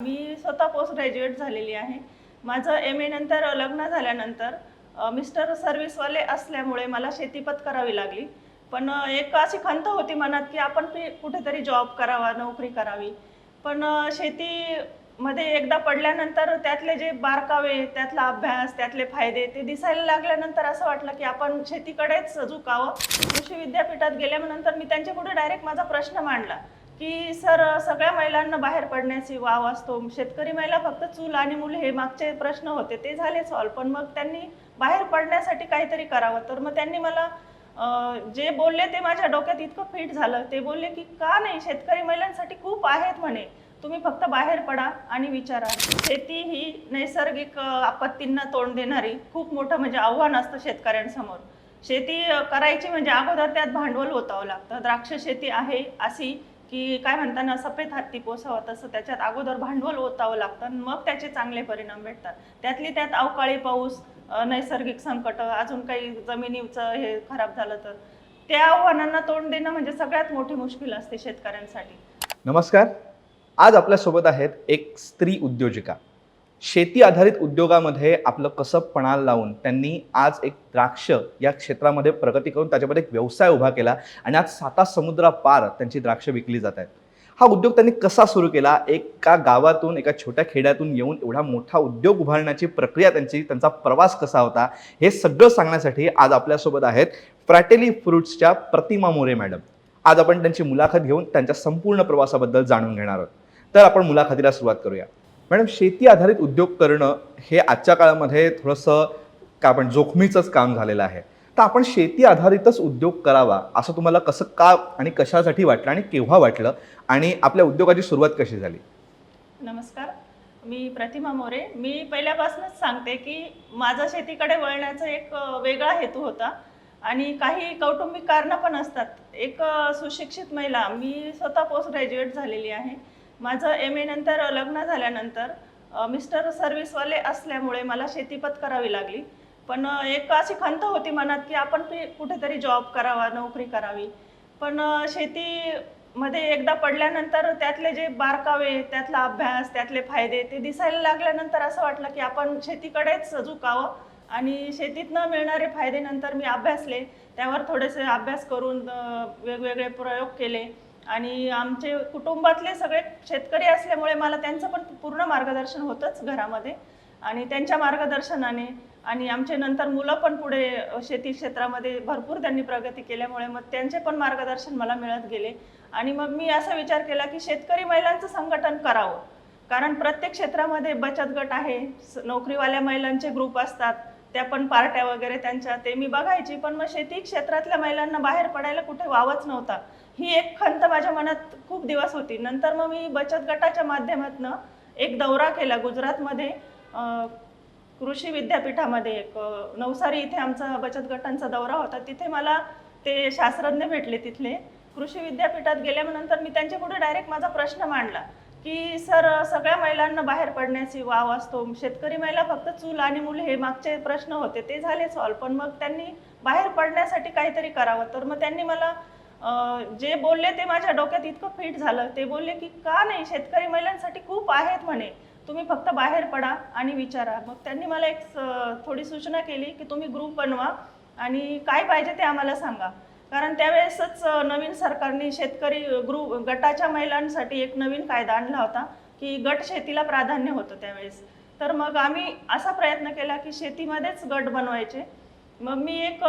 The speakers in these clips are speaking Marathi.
मी स्वतः पोस्ट ग्रॅज्युएट झालेली आहे. माझं एम ए नंतर लग्न झाल्यानंतर मिस्टर सर्व्हिसवाले असल्यामुळे मला शेतीपत करावी लागली. पण एक अशी खंत होती मनात की आपण कुठेतरी जॉब करावा नोकरी करावी. पण शेतीमध्ये एकदा पडल्यानंतर त्यातले जे बारकावे त्यातला अभ्यास त्यातले फायदे ते दिसायला लागल्यानंतर असं वाटलं की आपण शेतीकडेच झुकावं. कृषी विद्यापीठात गेल्यानंतर मी त्यांच्यापुढे डायरेक्ट माझा प्रश्न मांडला. की सर सगळ्या महिलांना बाहेर पडण्याची वाव असतो. शेतकरी महिला फक्त चूल आणि मुले हे मागचे प्रश्न होते ते झाले सॉल्व पण मग त्यांनी बाहेर पडण्यासाठी काहीतरी करावं. तर मग त्यांनी मला जे बोलले ते माझ्या डोक्यात इतकं फिट झालं. ते बोलले की का नाही? शेतकरी महिलांसाठी खूप आहेत म्हणे. तुम्ही फक्त बाहेर पडा आणि विचारा. शेती ही नैसर्गिक आपत्तींना तोंड देणारी खूप मोठं म्हणजे आव्हान असतं शेतकऱ्यांसमोर. शेती करायची म्हणजे अगोदर त्यात भांडवल ओतावं लागतं. द्राक्ष शेती आहे अशी की काय म्हणताना सफेद हत्ती पोसावं तसं त्याच्यात अगोदर भांडवल ओतावं लागतं मग त्याचे चांगले परिणाम भेटतात. त्यातली त्यात अवकाळी पाऊस नैसर्गिक संकट अजून काही जमिनीचं हे खराब झालं तर. त्या आव्हानांना तोंड देणं म्हणजे सगळ्यात मोठी मुश्किल असते शेतकऱ्यांसाठी. नमस्कार. आज आपल्यासोबत आहेत एक स्त्री उद्योजिका. शेती आधारित उद्योगामध्ये आपलं कसं पणाला लावून त्यांनी आज एक द्राक्ष या क्षेत्रामध्ये प्रगती करून त्याच्यामध्ये एक व्यवसाय उभा केला आणि आज साता समुद्रापार त्यांची द्राक्ष विकली जात आहेत. हा उद्योग त्यांनी कसा सुरू केला? एका गावातून एका छोट्या खेड्यातून येऊन एवढा मोठा उद्योग उभारण्याची प्रक्रिया त्यांची त्यांचा प्रवास कसा होता? हे सगळं सांगण्यासाठी आज आपल्यासोबत आहेत फ्रॅटेली फ्रुट्सच्या प्रतिमा मोरे मॅडम. आज आपण त्यांची मुलाखत घेऊन त्यांच्या संपूर्ण प्रवासाबद्दल जाणून घेणार आहोत. तर आपण मुलाखतीला सुरुवात करूया. मॅडम शेती आधारित उद्योग करणं हे आजच्या काळामध्ये थोडंसं का आपण जोखमीचंच काम झालेलं आहे. तर आपण शेती आधारितच उद्योग करावा असं तुम्हाला कसं का आणि कशासाठी वाटलं आणि केव्हा वाटलं आणि आपल्या उद्योगाची सुरुवात कशी झाली? नमस्कार. मी प्रतिमा मोरे. मी पहिल्यापासूनच सांगते की माझा शेतीकडे वळण्याचा एक वेगळा हेतू होता आणि काही कौटुंबिक कारणं पण असतात. एक सुशिक्षित महिला मी स्वतः पोस्ट ग्रॅज्युएट झालेली आहे. माझं एम ए नंतर लग्न झाल्यानंतर मिस्टर सर्व्हिसवाले असल्यामुळे मला शेतीपत करावी लागली. पण एक अशी खंत होती मनात की आपण कुठेतरी जॉब करावा नोकरी करावी. पण शेतीमध्ये एकदा पडल्यानंतर त्यातले जे बारकावे त्यातला अभ्यास त्यातले फायदे ते दिसायला लागल्यानंतर असं वाटलं की आपण शेतीकडेच झुकावं आणि शेतीतनं मिळणारे फायदे नंतर मी अभ्यासले. त्यावर थोडेसे अभ्यास करून वेगवेगळे प्रयोग केले. आणि आमचे कुटुंबातले सगळे शेतकरी असल्यामुळे मला त्यांचं पण पूर्ण मार्गदर्शन होतंच घरामध्ये. आणि त्यांच्या मार्गदर्शनाने आणि आमचे नंतर मुलं पण पुढे शेती क्षेत्रामध्ये भरपूर त्यांनी प्रगती केल्यामुळे मग त्यांचे पण मार्गदर्शन मला मिळत गेले. आणि मग मी असा विचार केला की शेतकरी महिलांचं संघटन करावं. कारण प्रत्येक क्षेत्रामध्ये बचत गट आहे स- नोकरीवाल्या महिलांचे ग्रुप असतात त्या पण पार्ट्या वगैरे त्यांच्या ते मी बघायची. पण मग शेती क्षेत्रातल्या महिलांना बाहेर पडायला कुठे वावच नव्हता. ही एक खंत माझ्या मनात खूप दिवस होती. नंतर मग मी बचत गटाच्या माध्यमातून एक दौरा केला गुजरातमध्ये. कृषी विद्यापीठामध्ये एक नवसारी इथे आमचा बचत गटांचा दौरा होता. तिथे मला ते शास्त्रज्ञ भेटले तिथले. कृषी विद्यापीठात गेल्यानंतर मी त्यांच्या पुढे डायरेक्ट माझा प्रश्न मांडला की सर सगळ्या महिलांना बाहेर पडण्याची वाव असतो. शेतकरी महिला फक्त चूल आणि मुले हे मागचे प्रश्न होते. ते झाले सॉल्व पण मग त्यांनी बाहेर पडण्यासाठी काहीतरी करावं. तर मग त्यांनी मला जे बोलले ते माझ्या डोक्यात इतकं फिट झालं. ते बोलले की का नाही? शेतकरी महिलांसाठी खूप आहेत म्हणे. तुम्ही फक्त बाहेर पडा आणि विचारा. मग त्यांनी मला एक थोडी सूचना केली की तुम्ही ग्रुप बनवा आणि काय पाहिजे ते आम्हाला सांगा. कारण त्यावेळेसच नवीन सरकारने शेतकरी ग्रुप गटाच्या महिलांसाठी एक नवीन कायदा आणला होता की गट शेतीला प्राधान्य होतं त्यावेळेस. तर मग आम्ही असा प्रयत्न केला की शेतीमध्येच गट बनवायचे. मग मी एक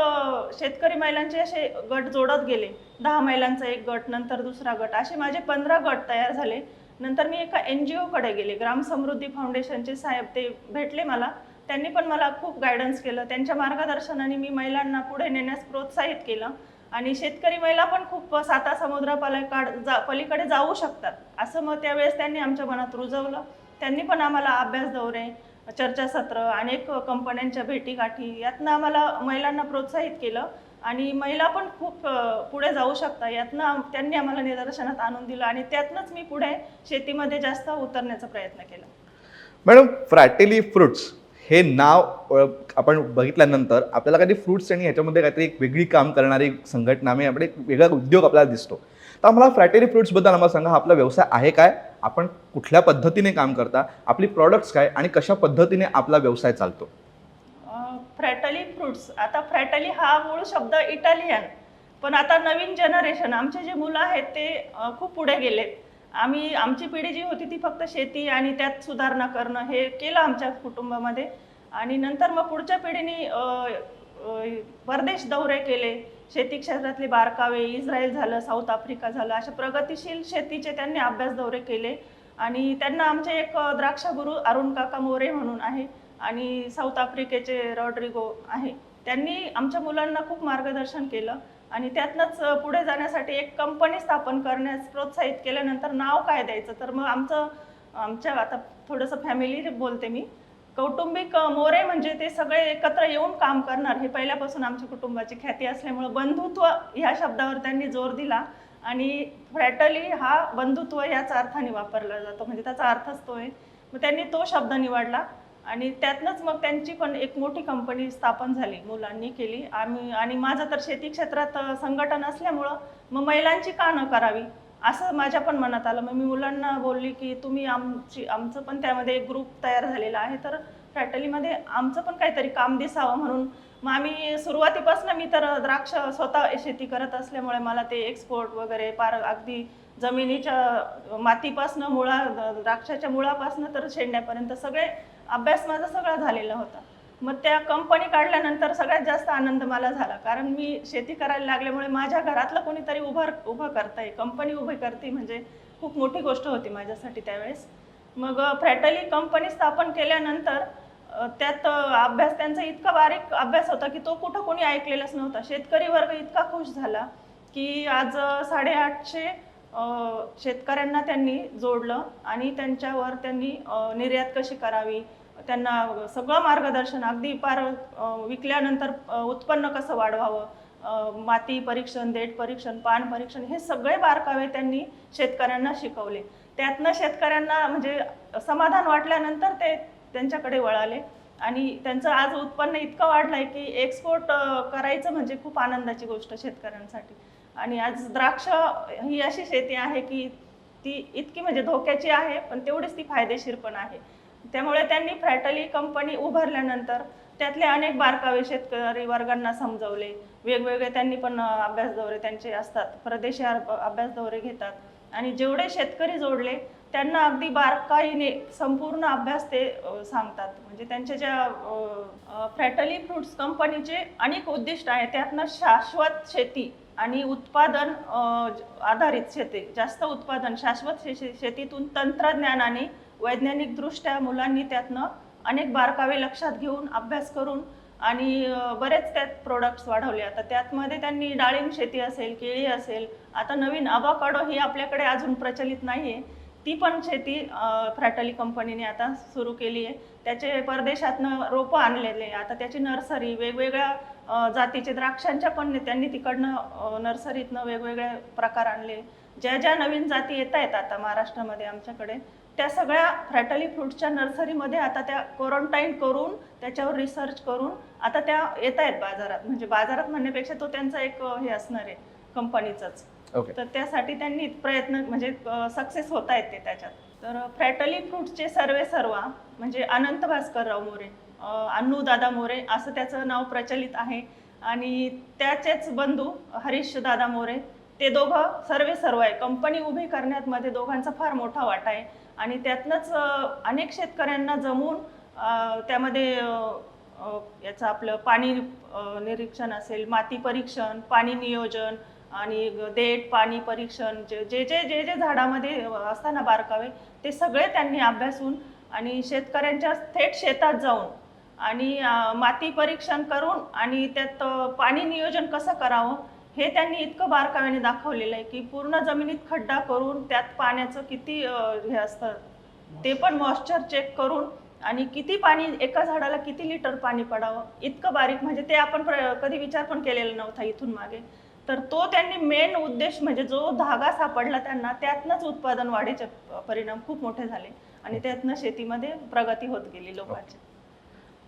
शेतकरी महिलांचे असे गट जोडत गेले. दहा महिलांचा एक गट नंतर दुसरा गट असे माझे पंधरा गट तयार झाले. नंतर मी एका एन जी ओकडे गेले. ग्राम समृद्धी फाउंडेशनचे साहेब ते भेटले मला. त्यांनी पण मला खूप गायडन्स केलं. त्यांच्या मार्गदर्शनाने मी महिलांना पुढे नेण्यास प्रोत्साहित केलं. आणि शेतकरी महिला पण खूप साता समुद्रापलीकड जा पलीकडे जाऊ शकतात. असं मग त्यावेळेस त्यांनी आमच्या मनात रुजवलं. त्यांनी पण आम्हाला अभ्यास दौरे चर्चासत्र अनेक कंपन्यांच्या भेटीगाठी यातनं आम्हाला महिलांना प्रोत्साहित केलं. आणि महिला पण खूप पुढे जाऊ शकतात. यातनं त्यांनी आम्हाला निदर्शनात आणून दिलं आणि त्यातनंच मी पुढे शेतीमध्ये जास्त उतरण्याचा प्रयत्न केला. मॅडम फ्रॅटेली फ्रुट्स हे नाव आपण बघितल्यानंतर आपल्याला काही फ्रुट्स आणि ह्याच्यामध्ये काहीतरी एक वेगळी काम करणारी संघटना म्हणजे आपण एक वेगळा उद्योग आपल्याला दिसतो. तर आम्हाला फ्रॅटेरी फ्रुट्सबद्दल आम्हाला सांगा आपला व्यवसाय आहे काय? आपण कुठल्या पद्धतीने काम करता? आपली प्रॉडक्ट्स काय? आणि कशा पद्धतीने आपला व्यवसाय चालतो? Fruitly fruits. आता फ्रॅटली हा मूळ शब्द इटालियन. पण आता नवीन जनरेशन आमचे जे मुलं आहेत ते खूप पुढे गेलेत. आम्ही आमची पिढी जी होती ती फक्त शेती आणि त्यात सुधारणा करणं हे केलं आमच्या कुटुंबामध्ये. आणि नंतर मग पुढच्या पिढीने परदेश दौरे केले. शेती क्षेत्रातले बारकावे इस्रायल झालं साऊथ आफ्रिका झालं अशा प्रगतिशील शेतीचे त्यांनी अभ्यास दौरे केले. आणि त्यांना आमचे एक अ, अरुण काका मोरे म्हणून आहे आणि साऊथ आफ्रिकेचे रॉड्रिगो आहे. त्यांनी आमच्या मुलांना खूप मार्गदर्शन केलं आणि त्यातनंच पुढे जाण्यासाठी एक कंपनी स्थापन करण्यास प्रोत्साहित केल्यानंतर नाव काय द्यायचं? तर मग आमचं आमच्या आता थोडंसं फॅमिली बोलते मी. कौटुंबिक मोरे म्हणजे ते सगळे एकत्र येऊन काम करणार हे पहिल्यापासून आमच्या कुटुंबाची ख्याती असल्यामुळं बंधुत्व ह्या शब्दावर त्यांनी जोर दिला आणि फ्रॅटली हा बंधुत्व याच अर्थाने वापरला जातो. म्हणजे त्याचा अर्थच तो आहे मग त्यांनी तो शब्द निवडला आणि त्यातनंच मग त्यांची पण एक मोठी कंपनी स्थापन झाली मुलांनी केली. आम्ही आणि माझं तर शेती क्षेत्रात संघटन असल्यामुळं मग महिलांची का न करावी असं माझ्या पण मनात आलं. मग मी मुलांना बोलली की तुम्ही आमची आमचं पण त्यामध्ये एक ग्रुप तयार झालेला आहे. तर फॅटलीमध्ये आमचं पण काहीतरी काम दिसावं म्हणून मग आम्ही सुरुवातीपासून मी तर द्राक्ष स्वतः शेती करत असल्यामुळे मला ते एक्सपोर्ट वगैरे पार अगदी जमिनीच्या मातीपासनं मुळा द्राक्षाच्या मुळापासनं तर शेंड्यापर्यंत सगळे अभ्यास माझा सगळा झालेला होता. मग त्या कंपनी काढल्यानंतर सगळ्यात जास्त आनंद मला झाला. कारण मी शेती करायला लागल्यामुळे माझ्या घरातलं कोणीतरी उभं उभं करतंय. कंपनी उभी करते म्हणजे खूप मोठी गोष्ट होती माझ्यासाठी त्यावेळेस. मग फ्रॅटली कंपनी स्थापन केल्यानंतर त्यात अभ्यास त्यांचा इतका बारीक अभ्यास होता की तो कुठं कोणी ऐकलेलाच नव्हता. शेतकरी वर्ग इतका खुश झाला की आज साडेआठशे शेतकऱ्यांना त्यांनी जोडलं आणि त्यांच्यावर त्यांनी निर्यात कशी करावी त्यांना सगळं मार्गदर्शन अगदी पार विकल्यानंतर उत्पन्न कसं वाढवावं माती परीक्षण देठ परीक्षण पान परीक्षण हे सगळे बारकावे त्यांनी शेतकऱ्यांना शिकवले. त्यातनं शेतकऱ्यांना म्हणजे समाधान वाटल्यानंतर ते त्यांच्याकडे वळाले आणि त्यांचं आज उत्पन्न इतकं वाढलं आहे की एक्सपोर्ट करायचं म्हणजे खूप आनंदाची गोष्ट शेतकऱ्यांसाठी. आणि आज द्राक्ष ही अशी शेती आहे की ती इतकी म्हणजे धोक्याची आहे पण तेवढीच ती फायदेशीर पण आहे. त्यामुळे त्यांनी फ्रॅटली कंपनी उभारल्यानंतर त्यातले अनेक बारकावे शेतकरी वर्गांना समजवले. वेगवेगळे त्यांनी पण अभ्यास दौरे त्यांचे असतात. प्रदेशी अभ्यास दौरे घेतात. आणि जेवढे शेतकरी जोडले त्यांना अगदी बारकाईने संपूर्ण अभ्यास ते सांगतात. म्हणजे त्यांच्या ज्या फ्रॅटली फ्रुट्स कंपनीचे अनेक उद्दिष्ट आहे त्यातनं शाश्वत शेती आणि उत्पादन आधारित शेती जास्त उत्पादन शाश्वत शे- शेतीतून तंत्रज्ञानाने वैज्ञानिकदृष्ट्या मुलांनी त्यातनं अनेक बारकावे लक्षात घेऊन अभ्यास करून आणि बरेच त्यात प्रोडक्ट्स वाढवले. आता त्यातमध्ये त्यांनी डाळिंब शेती असेल केळी असेल आता नवीन अबाकाडो ही आपल्याकडे अजून प्रचलित नाही आहे ती पण शेती फ्रॅटली कंपनीने आता सुरू केली आहे. त्याचे परदेशातनं रोपं आणलेले आता त्याची नर्सरी वेगवेगळ्या जातीचे द्राक्षांच्या पण त्यांनी तिकडनं नर्सरीतनं वेगवेगळे प्रकार आणले. ज्या ज्या नवीन जाती येत आहेत आता महाराष्ट्रामध्ये आमच्याकडे त्या सगळ्या फ्रॅटली फ्रुट्सच्या नर्सरीमध्ये आता त्या क्वारंटाईन करून त्याच्यावर रिसर्च करून आता त्या येत आहेत बाजारात. म्हणजे बाजारात म्हणण्यापेक्षा तो त्यांचा एक हे असणार आहे कंपनीचंच ओके तर त्यासाठी त्यांनी प्रयत्न म्हणजे सक्सेस होत आहेत ते त्याच्यात. तर फ्रॅटली फ्रुट्सचे सर्वे सर्वा म्हणजे अनंत भास्करराव मोरे अन्नू दादा मोरे असं त्याचं नाव प्रचलित आहे. आणि त्याचेच बंधू हरीश दादा मोरे ते दोघं सर्वे सर्व आहे. कंपनी उभी करण्यात मध्ये दोघांचा फार मोठा वाटा आहे. आणि त्यातनंच अनेक शेतकऱ्यांना जमून त्यामध्ये याचं आपलं पाणी निरीक्षण असेल माती परीक्षण पाणी नियोजन आणि देठ पाणी परीक्षण जे जे जे जे जे झाडामध्ये असताना बारकावे ते सगळे त्यांनी अभ्यासून आणि शेतकऱ्यांच्या थेट शेतात जाऊन आणि माती परीक्षण करून आणि त्यात पाणी नियोजन कसं करावं हे त्यांनी इतकं बारकाव्याने दाखवलेलं आहे की पूर्ण जमिनीत खड्डा करून त्यात पाण्याचं किती अं, हे असतं ते पण मॉइश्चर चेक करून आणि किती पाणी एका झाडाला किती लिटर पाणी पडावं इतकं बारीक. म्हणजे ते आपण प्र- कधी विचार पण केलेला नव्हता इथून मागे. तर तो त्यांनी मेन उद्देश म्हणजे जो धागा सापडला त्यांना त्यातनंच उत्पादन वाढीचे प- परिणाम खूप मोठे झाले आणि त्यातनं शेतीमध्ये प्रगती होत गेली लोकांची.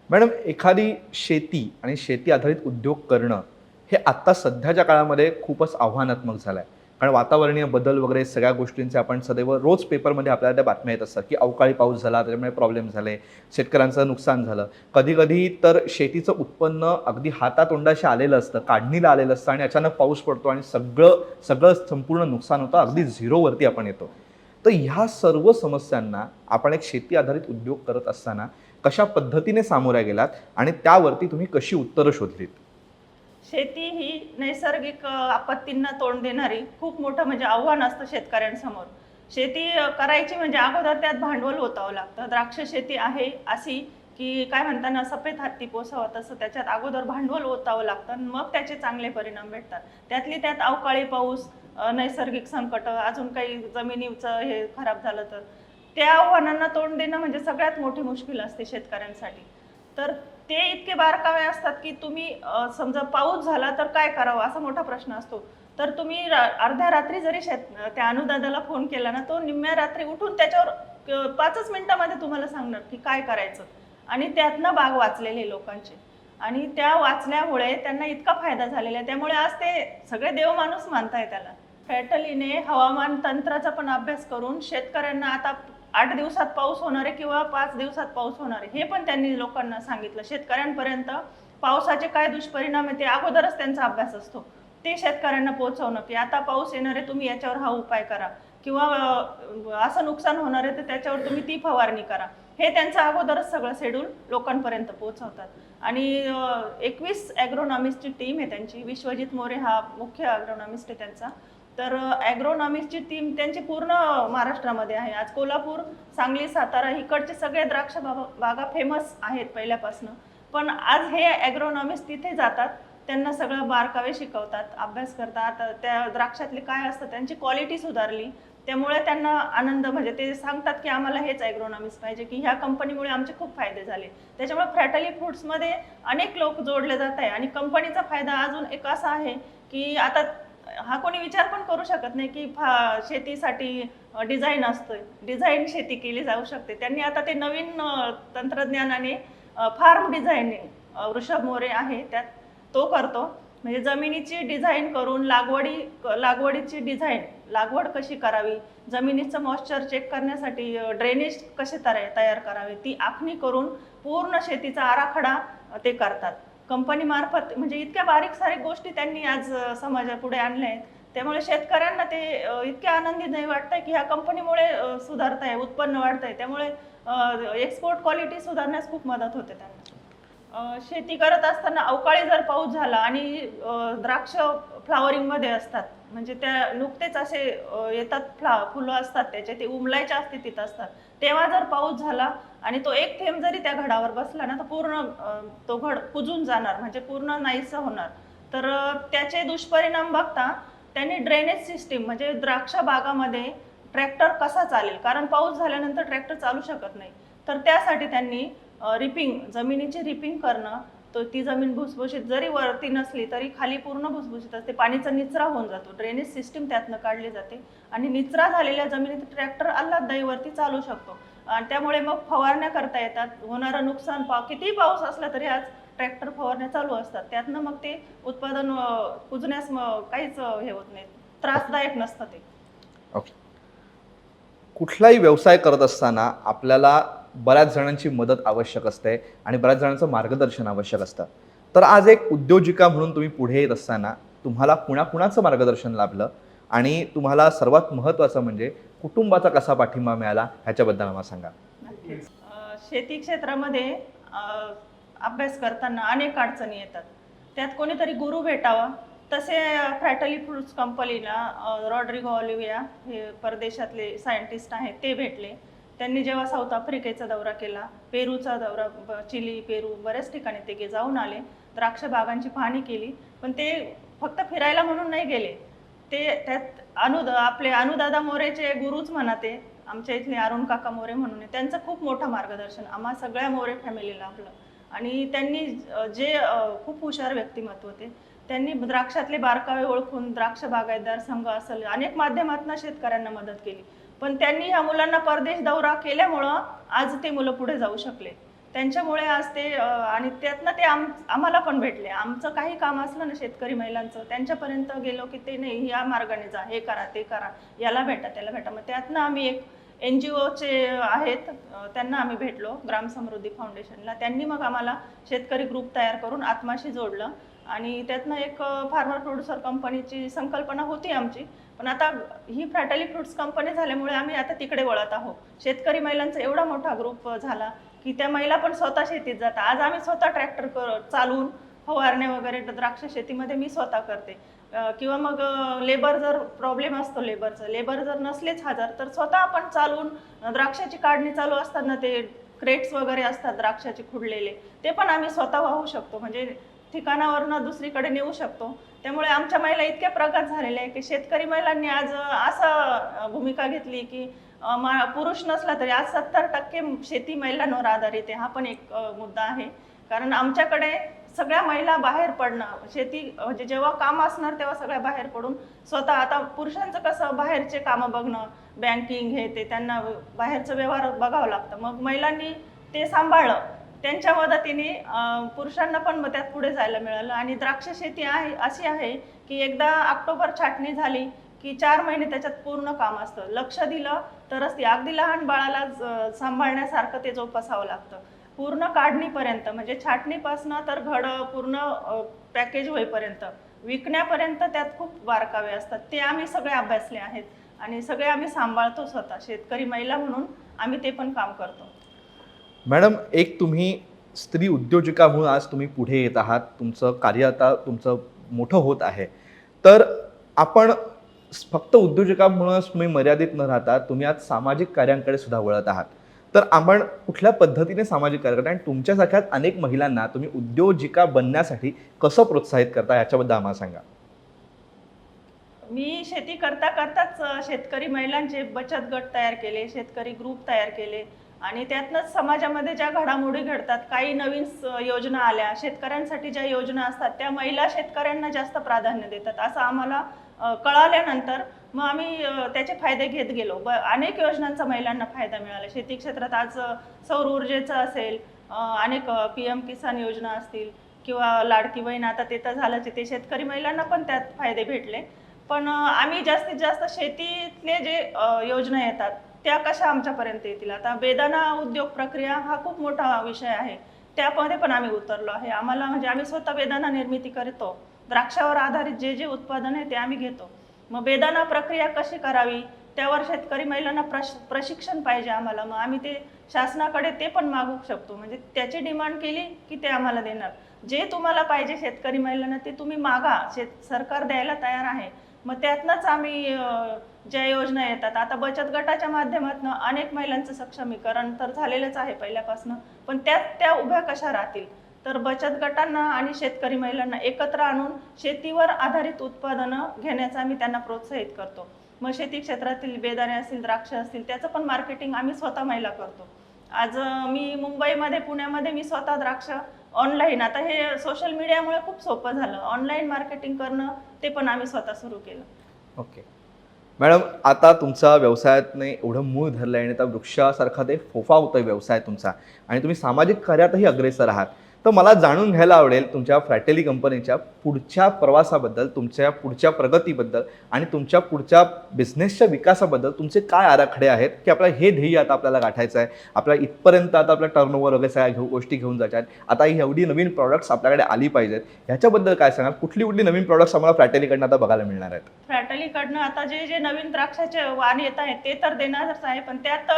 मॅडम एखादी शेती आणि शेती आधारित उद्योग करणं हे आत्ता सध्याच्या काळामध्ये खूपच आव्हानात्मक झालं आहे कारण वातावरणीय बदल वगैरे सगळ्या गोष्टींचे आपण सदैव रोज पेपरमध्ये आपल्याला त्या बातम्या येत असतात की अवकाळी पाऊस झाला त्याच्यामुळे प्रॉब्लेम झाले शेतकऱ्यांचं नुकसान झालं. कधी कधी तर शेतीचं उत्पन्न अगदी हातातोंडाशी आलेलं असतं काढणीला आलेलं असतं आणि अचानक पाऊस पडतो आणि सगळं सगळं संपूर्ण नुकसान होतं अगदी झिरोवरती आपण येतो. तर ह्या सर्व समस्यांना आपण एक शेती आधारित उद्योग करत असताना कशा पद्धतीने सामोऱ्या गेलात आणि त्यावरती तुम्ही कशी उत्तरं शोधलीत? शेती ही नैसर्गिक आपत्तींना तोंड देणारी खूप मोठं म्हणजे आव्हान असतं शेतकऱ्यांसमोर. शेती करायची म्हणजे अगोदर त्यात भांडवल ओतावं लागतं. द्राक्ष शेती आहे अशी की काय म्हणताना सफेद हत्ती पोसावं तसं त्याच्यात अगोदर भांडवल ओतावं लागतं आणि मग त्याचे चांगले परिणाम भेटतात. त्यातली त्यात अवकाळी पाऊस नैसर्गिक संकट अजून काही जमिनीचं हे खराब झालं तर. त्या आव्हानांना तोंड देणं म्हणजे सगळ्यात मोठी मुश्किल असते शेतकऱ्यांसाठी. तर ते इतके बारकावे असतात की तुम्ही समजा पाऊस झाला तर काय करावं असा मोठा प्रश्न असतो. तर तुम्ही रा- अर्ध्या रात्री जरी शेत त्या अनुदादाला फोन केला ना तो निम्म्या रात्री उठून त्याच्यावर पाचच मिनिटामध्ये तुम्हाला सांगणार की काय करायचं. आणि त्यातनं बाग वाचलेले लोकांचे. आणि त्या वाचल्यामुळे त्यांना इतका फायदा झालेला आहे. त्यामुळे आज ते सगळे देव माणूस मानताय त्याला. फॅटलीने हवामान तंत्राचा पण अभ्यास करून शेतकऱ्यांना आता आठ दिवसात पाऊस होणार आहे किंवा पाच दिवसात पाऊस होणार आहे हे पण त्यांनी लोकांना सांगितलं. शेतकऱ्यांपर्यंत पावसाचे काय दुष्परिणाम आहे ते अगोदरच त्यांचा अभ्यास असतो. ते शेतकऱ्यांना पोहोचवणं की आता पाऊस येणार आहे तुम्ही याच्यावर हा उपाय करा. किंवा असं नुकसान होणार आहे तर त्याच्यावर तुम्ही ती फवारणी करा. हे त्यांचं अगोदरच सगळं शेड्यूल लोकांपर्यंत पोहोचवतात. आणि एकवीस ॲग्रोनॉमिस्टची टीम आहे त्यांची. विश्वजित मोरे हा मुख्य ॲग्रोनॉमिस्ट आहे त्यांचा. तर ॲग्रोनॉमिक्सची टीम त्यांची पूर्ण महाराष्ट्रामध्ये आहे. आज कोल्हापूर सांगली सातारा इकडचे सगळे द्राक्ष बागा बागा फेमस आहेत पहिल्यापासून. पण आज हे ॲग्रोनॉमिक्स तिथे जातात. त्यांना सगळं बारकावे शिकवतात अभ्यास करतात. त्या द्राक्षातले काय असतं त्यांची क्वालिटी सुधारली. त्यामुळे त्यांना आनंद म्हणजे ते सांगतात की आम्हाला हेच ॲग्रोनॉमिक्स पाहिजे की ह्या कंपनीमुळे आमचे खूप फायदे झाले. त्याच्यामुळे फ्रॅटली फूड्समध्ये अनेक लोक जोडले जात आहे. आणि कंपनीचा फायदा अजून एक असा आहे की आता हा कोणी विचार पण करू शकत नाही की फा शेतीसाठी डिझाईन असतं डिझाईन शेती केली जाऊ शकते. त्यांनी आता ते नवीन तंत्रज्ञानाने फार्म डिझाईनिंग वृषभ मोरे आहे त्यात तो करतो. म्हणजे जमिनीची डिझाईन करून लागवडी लागवडीची डिझाईन लागवड कशी करावी? जमिनीचं मॉइश्चर चेक करण्यासाठी ड्रेनेज कसे तयार तयार करावे? ती आखणी करून पूर्ण शेतीचा आराखडा ते करतात. कंपनीमार्फत म्हणजे इतक्या बारीक सारीक गोष्टी त्यांनी आज समाजापुढे आणल्या आहेत. त्यामुळे शेतकऱ्यांना ते इतके आनंदी नाही वाटतंय की ह्या कंपनीमुळे सुधारत आहे उत्पन्न वाढत आहे त्यामुळे एक्सपोर्ट क्वालिटी सुधारण्यास खूप मदत होते त्यांना. शेती करत असताना अवकाळी जर पाऊस झाला आणि द्राक्ष फ्लावरिंगमध्ये असतात म्हणजे त्या नुकतेच असे येतात फ्ला फुलं असतात त्याचे ते उमलायच्या स्थितीत असतात. तेव्हा जर पाऊस झाला आणि तो एक थेंब जरी त्या घडावर बसला ना तर पूर्ण तो घड कुजून जाणार म्हणजे पूर्ण नाहीसं होणार. तर त्याचे दुष्परिणाम बघता त्यांनी ड्रेनेज सिस्टीम म्हणजे द्राक्ष बागामध्ये ट्रॅक्टर कसा चालेल? कारण पाऊस झाल्यानंतर ट्रॅक्टर चालू शकत नाही. तर त्यासाठी त्यांनी रिपिंग जमिनीची रिपिंग करणं तो ती जमीन भुसभुशीत जरी वरती नसली तरी खाली पूर्ण भुसभुशीत असते. पाणीचा निचरा होऊन जातो. ड्रेनेज सिस्टीम त्यातनं काढली जाते. आणि निचरा झालेल्या जमिनीत ट्रॅक्टर आल्हाददायीवरती चालू शकतो. आणि त्यामुळे मग फवारण्या करता येतात. होणारं नुकसान पा कितीही पाऊस असला तरी आज ट्रॅक्टर फवारण्या चालू असतात. त्यातनं मग ते उत्पादन कुजण्यास काहीच हे होत नाही त्रासदायक नसतं ते. ओके कुठलाही व्यवसाय करत असताना आपल्याला बऱ्याच जणांची मदत आवश्यक असते आणि बऱ्याच जणांचं मार्गदर्शन आवश्यक असतं. तर आज एक उद्योजिका म्हणून तुम्ही पुढे येत असताना तुम्हाला कुणाकुणाचं मार्गदर्शन लाभलं? आणि तुम्हाला सर्वात महत्त्वाचं म्हणजे कुटुंबाचा कसा पाठिंबा मिळाला ह्याच्याबद्दल आम्हाला सांगा. शेती क्षेत्रामध्ये अभ्यास करताना अनेक अडचणी येतात. त्यात कोणीतरी गुरु भेटावा. तसे फ्रॅटली फ्रुट्स कंपनीला रॉड्रिगो ऑलिव्हिया हे परदेशातले सायंटिस्ट आहेत ते भेटले. त्यांनी जेव्हा साऊथ आफ्रिकेचा दौरा केला पेरूचा दौरा चिली पेरू बऱ्याच ठिकाणी ते जाऊन आले द्राक्ष बागांची पाहणी केली पण ते फक्त फिरायला म्हणून नाही गेले. ते त्यात अनुद आपले अनुदादा मोरेचे गुरुच म्हणा ते आमच्या इथले अरुण काका मोरे म्हणून त्यांचं खूप मोठं मार्गदर्शन आम्हा सगळ्या मोरे फॅमिलीला आपलं. आणि त्यांनी जे खूप हुशार व्यक्तिमत्व होते त्यांनी द्राक्षातले बारकावे ओळखून द्राक्ष बागायतदार संघ असेल अनेक माध्यमातून शेतकऱ्यांना मदत केली. पण त्यांनी ह्या मुलांना परदेश दौरा केल्यामुळं आज ते मुलं पुढे जाऊ शकले. त्यांच्यामुळे आज ते आणि त्यातनं ते आम आम्हाला पण भेटले. आमचं काही काम असलं ना शेतकरी महिलांचं त्यांच्यापर्यंत गेलो की ते नाही या मार्गाने जा हे करा ते करा याला भेटा त्याला भेटा. मग त्यातनं आम्ही एक एन जी ओचे आहेत त्यांना आम्ही भेटलो ग्राम समृद्धी फाउंडेशनला. त्यांनी मग आम्हाला शेतकरी ग्रुप तयार करून आत्माशी जोडलं. आणि त्यातनं एक फार्मर प्रोड्युसर कंपनीची संकल्पना होती आमची. पण आता ही फ्रॅटली फ्रुट्स कंपनी झाल्यामुळे आम्ही आता तिकडे वळत आहोत. शेतकरी महिलांचा एवढा मोठा ग्रुप झाला की त्या महिला पण स्वतः शेतीत जातात. आज आम्ही स्वतः ट्रॅक्टर कर चालवून फवारणे वगैरे द्राक्ष शेतीमध्ये मी स्वतः करते. किंवा मग लेबर जर प्रॉब्लेम असतो लेबरचं लेबर जर नसलेच हजर तर स्वतः आपण चालवून द्राक्षाची काढणी चालू असताना ते क्रेट्स वगैरे असतात द्राक्षाचे खुडलेले ते पण आम्ही स्वतः वाहू शकतो. म्हणजे ठिकाणावरनं दुसरीकडे नेऊ शकतो. त्यामुळे आमच्या महिला इतक्या प्रगत झालेल्या आहे की शेतकरी महिलांनी आज असा असं भूमिका घेतली की मा- पुरुष नसला तरी आज सत्तर टक्के शेती महिलांवर आधारित आहे. हा पण एक मुद्दा आहे. कारण आमच्याकडे सगळ्या महिला बाहेर पडणं शेती म्हणजे जेव्हा काम असणार तेव्हा सगळ्या बाहेर पडून स्वतः आता पुरुषांचं कसं बाहेरचे कामं बघणं बँकिंग हे ते त्यांना बाहेरचं व्यवहार बघावं लागतं. मग महिलांनी ते सांभाळलं. त्यांच्या मदतीने पुरुषांना पण मग त्यात पुढे जायला मिळालं. आणि द्राक्ष शेती आहे अशी आहे की एकदा ऑक्टोबर छाटणी झाली की चार महिने त्याच्यात पूर्ण काम असतं. लक्ष दिलं तरच ती अगदी लहान बाळाला सांभाळण्यासारखं ते जोपासावं लागतं. पूर्ण काढणीपर्यंत म्हणजे छाटणीपासनं तर घड पूर्ण पॅकेज होईपर्यंत विकण्यापर्यंत त्यात खूप बारकावे असतात. ते आम्ही सगळे अभ्यासले आहेत. आणि सगळे आम्ही सांभाळतो स्वतः शेतकरी महिला म्हणून आम्ही ते पण काम करतो. मॅडम एक तुम्ही स्त्री उद्योजिका म्हणून आज तुम्ही पुढे येत आहात. तुमचं कार्य आता तुमचं मोठं होत आहे. तर आपण फक्त उद्योजिका म्हणूनच तुम्ही मर्यादित न राहता तुम्ही आज सामाजिक कार्यांकडे सुद्धा वळत आहात. तर आपण कुठल्या पद्धतीने सामाजिक कार्य करता आणि तुमच्यासारख्याच अनेक महिलांना तुम्ही उद्योजिका बनण्यासाठी कसं प्रोत्साहित करता याच्याबद्दल आम्हाला सांगा. मी शेती करता करताच शेतकरी महिलांचे बचत गट तयार केले शेतकरी ग्रुप तयार केले. आणि त्यातनंच समाजामध्ये ज्या घडामोडी घडतात काही नवीन योजना आल्या शेतकऱ्यांसाठी ज्या योजना असतात त्या महिला शेतकऱ्यांना जास्त प्राधान्य देतात असं आम्हाला कळाल्यानंतर मग आम्ही त्याचे फायदे घेत गेलो. ब अनेक योजनांचा महिलांना फायदा मिळाला. शेती क्षेत्रात आज सौर ऊर्जेचं असेल अनेक पी एम किसान योजना असतील किंवा लाडकी बहीण आता ते तर झालंच ते शेतकरी महिलांना पण त्यात फायदे भेटले. पण आम्ही जास्तीत जास्त शेतीतले जे योजना येतात त्या कशा आमच्यापर्यंत येतील? आता बेदाना उद्योग प्रक्रिया हा खूप मोठा विषय आहे. त्यामध्ये पण आम्ही उतरलो आहे. आम्हाला म्हणजे आम्ही स्वतः बेदाना निर्मिती करतो. द्राक्षावर आधारित जे जे उत्पादन आहे ते आम्ही घेतो. मग बेदाना प्रक्रिया कशी करावी? त्यावर शेतकरी महिलांना प्रश प्रशिक्षण पाहिजे आम्हाला. मग आम्ही ते शासनाकडे ते पण मागू शकतो. म्हणजे त्याची डिमांड केली की ते आम्हाला देणार. जे तुम्हाला पाहिजे शेतकरी महिलांना ते तुम्ही मागा. शेत सरकार द्यायला तयार आहे. मग त्यातनंच आम्ही ज्या योजना येतात. आता बचत गटाच्या माध्यमातून अनेक महिलांचं सक्षमीकरण तर झालेलंच आहे पहिल्यापासून. पण त्यात त्या उभ्या कशा राहतील? तर बचत गटांना आणि शेतकरी महिलांना एकत्र आणून शेतीवर आधारित उत्पादनं घेण्याचं आम्ही त्यांना प्रोत्साहित करतो. मग शेती क्षेत्रातील बेदाणे असतील द्राक्ष असतील त्याचं पण मार्केटिंग आम्ही स्वतः महिला करतो. आज मी मुंबईमध्ये पुण्यामध्ये मी स्वतः द्राक्ष ऑनलाईन आता हे सोशल मीडियामुळे खूप सोपं झालं. ऑनलाईन मार्केटिंग करणं ते पण आम्ही स्वतः सुरू केलं. ओके. मॅडम आता तुमचा व्यवसायातने एवढं मूळ धरलं आहे आणि त्या वृक्षासारखा ते फोफा होतोय व्यवसाय तुमचा. आणि तुम्ही सामाजिक कार्यातही अग्रेसर आहात. तर मला जाणून घ्यायला आवडेल तुमच्या फ्रॅटेली कंपनीच्या पुढच्या प्रवासाबद्दल तुमच्या पुढच्या प्रगतीबद्दल आणि तुमच्या पुढच्या बिझनेसच्या विकासाबद्दल तुमचे काय आराखडे आहेत की आपल्याला हे ध्येय आता आपल्याला गाठायचं आहे. आपल्याला इथपर्यंत आता आपल्या टर्नओव्हर वगैरे सगळ्या घेऊ गोष्टी घेऊन जायच्या आहेत. आता ही एवढी नवीन प्रॉडक्ट्स आपल्याकडे आली पाहिजेत. ह्याच्याबद्दल काय सांगाल? कुठली कुठली नवीन प्रॉडक्ट्स आम्हाला फ्रॅटेलीकडनं आता बघायला मिळणार आहेत? फ्रॅटेलीकडनं आता जे जे नवीन द्राक्षाचे वाण येत आहेत ते तर देणारच आहे पण त्यात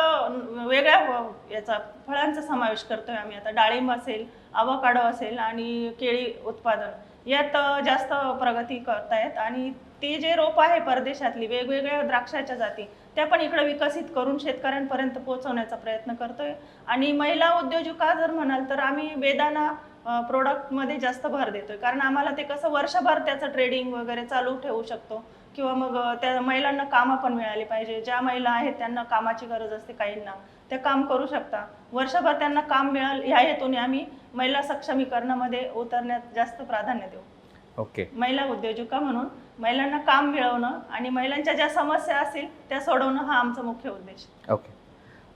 वेगळ्या याचा फळांचा समावेश करतोय आम्ही. आता डाळिंब असेल अवकाडो असेल आणि केळी उत्पादन यात जास्त प्रगती करतायत आणि ते जे रोप आहे परदेशातली वेगवेगळ्या द्राक्षाच्या जाती त्या पण इकडे विकसित करून शेतकऱ्यांपर्यंत पोहोचवण्याचा प्रयत्न करतोय. आणि महिला उद्योजका जर म्हणाल तर आम्ही वेदाना प्रोडक्टमध्ये जास्त भर देतोय. कारण आम्हाला ते कसं वर्षभर त्याचं ट्रेडिंग वगैरे चालू ठेवू शकतो. किंवा मग त्या महिलांना कामं पण मिळाली पाहिजे. ज्या महिला आहेत त्यांना कामाची गरज असते काहींना. त्या काम करू शकता. वर्षभर त्यांना काम मिळाल ह्या हेतूने आम्ही महिला सक्षमीकरणामध्ये उतरण्यात जास्त प्राधान्य देऊ. ओके. महिला उद्योजका म्हणून महिलांना काम मिळवणं आणि महिलांच्या ज्या समस्या असतील त्या सोडवणं हा आमचा मुख्य उद्देश. ओके.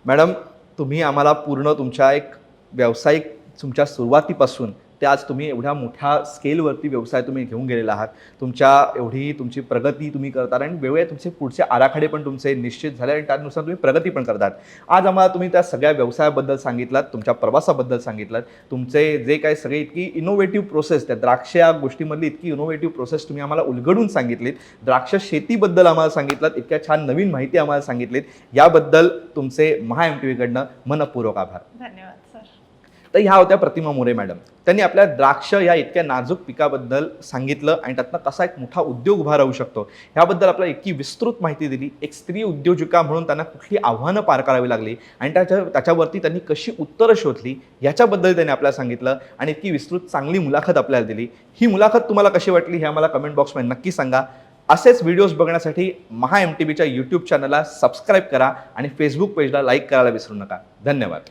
मॅडम तुम्ही आम्हाला पूर्ण तुमच्या एक व्यावसायिक तुमच्या सुरुवातीपासून ते आज तुम्ही एवढ्या मोठ्या स्केलवरती व्यवसाय तुम्ही घेऊन गेलेला आहात. तुमच्या एवढी तुमची प्रगती तुम्ही करतात आणि वेगवेगळे तुमचे पुढचे आराखडे पण तुमचे निश्चित झाले आणि त्यानुसार तुम्ही प्रगती पण करतात. आज आम्हाला तुम्ही त्या सगळ्या व्यवसायाबद्दल सांगितलात तुमच्या प्रवासाबद्दल सांगितलात. तुमचे जे काही सगळे इतकी इनोव्हेटिव्ह प्रोसेस त्या द्राक्ष या गोष्टीमधली इतकी इनोव्हेटिव्ह प्रोसेस तुम्ही आम्हाला उलगडून सांगितलीत. द्राक्ष शेतीबद्दल आम्हाला सांगितलं इतक्या छान नवीन माहिती आम्हाला सांगितलीत. याबद्दल तुमचे महा एम टी व्हीकडनं मनपूर्वक आभार. धन्यवाद. तर ह्या होत्या प्रतिमा मोरे मॅडम. त्यांनी आपल्या द्राक्ष या इतक्या नाजूक पिकाबद्दल सांगितलं आणि त्यातनं कसा एक मोठा उद्योग उभा राहू शकतो ह्याबद्दल आपल्याला इतकी विस्तृत माहिती दिली. एक स्त्री उद्योजिका म्हणून त्यांना कुठली आव्हानं पार करावी लागली आणि त्याच्या त्याच्यावरती त्यांनी कशी उत्तरं शोधली याच्याबद्दल त्यांनी आपल्याला सांगितलं आणि इतकी विस्तृत चांगली मुलाखत आपल्याला दिली. ही मुलाखत तुम्हाला कशी वाटली हे आम्हाला कमेंट बॉक्समध्ये नक्की सांगा. असेच व्हिडिओज बघण्यासाठी महा एम टी बीच्या यूट्यूब चॅनलला सबस्क्राईब करा आणि फेसबुक पेजला लाईक करायला विसरू नका. धन्यवाद.